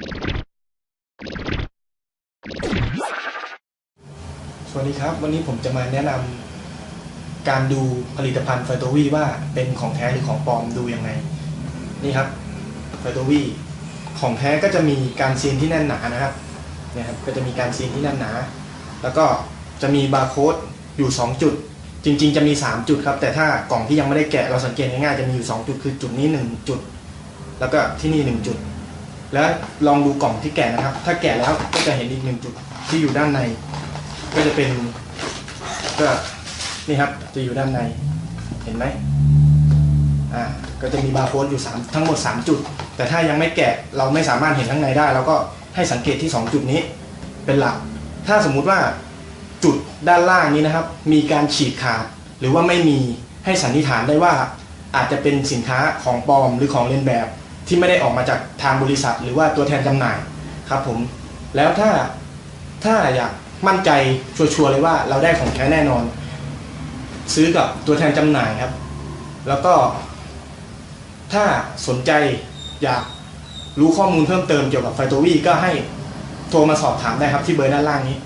สวัสดีครับ วันนี้ผมจะมาแนะนำการดูผลิตภัณฑ์ไฟโตวีว่าเป็นของแท้หรือของปลอมดูยังไง นี่ครับไฟโตวีของแท้ก็จะมีการซีนที่แน่นหนานะครับเนี่ยครับ ก็จะมีการซีนที่แน่นหนา แล้วก็จะมีบาร์โค้ดอยู่ 2 จุด จริง ๆ จะมี 3 จุดครับ แต่ถ้ากล่องที่ยังไม่ได้แกะเราสังเกตง่ายๆจะมีอยู่ 2 จุดคือจุดนี้ 1 จุด แล้วก็ที่นี่ 1 จุด แล้วลองดูกล่องที่แกะนะครับ ถ้าแกะแล้วก็จะเห็นอีกหนึ่งจุดที่อยู่ด้านใน ก็จะเป็นก็นี่ครับจะอยู่ด้านในเห็นไหมอ่าก็จะมีบาร์โค้ดอยู่3ทั้งหมด 3 จุด แต่ถ้ายังไม่แกะเราไม่สามารถเห็นข้างในได้เราก็ให้สังเกตที่ 2 จุดนี้เป็นหลัก ถ้าสมมุติว่าจุดด้านล่างนี้นะครับ มีการฉีกขาดหรือว่าไม่มีให้สันนิษฐานได้ว่าอาจจะเป็นสินค้าของปลอมหรือของเลียนแบบ ที่ไม่ได้ออกมาจากทางบริษัท หรือว่าตัวแทนจำหน่ายครับผมแล้วถ้าถ้าอยากมั่นใจชัวร์ๆเลยว่าเราได้ของแท้แน่นอน ซื้อกับตัวแทนจำหน่ายครับ แล้วก็ถ้าสนใจอยากรู้ข้อมูลเพิ่มเติมเกี่ยวกับไฟโตวีก็ให้โทรมาสอบถามได้ครับที่เบอร์ด้านล่างนี้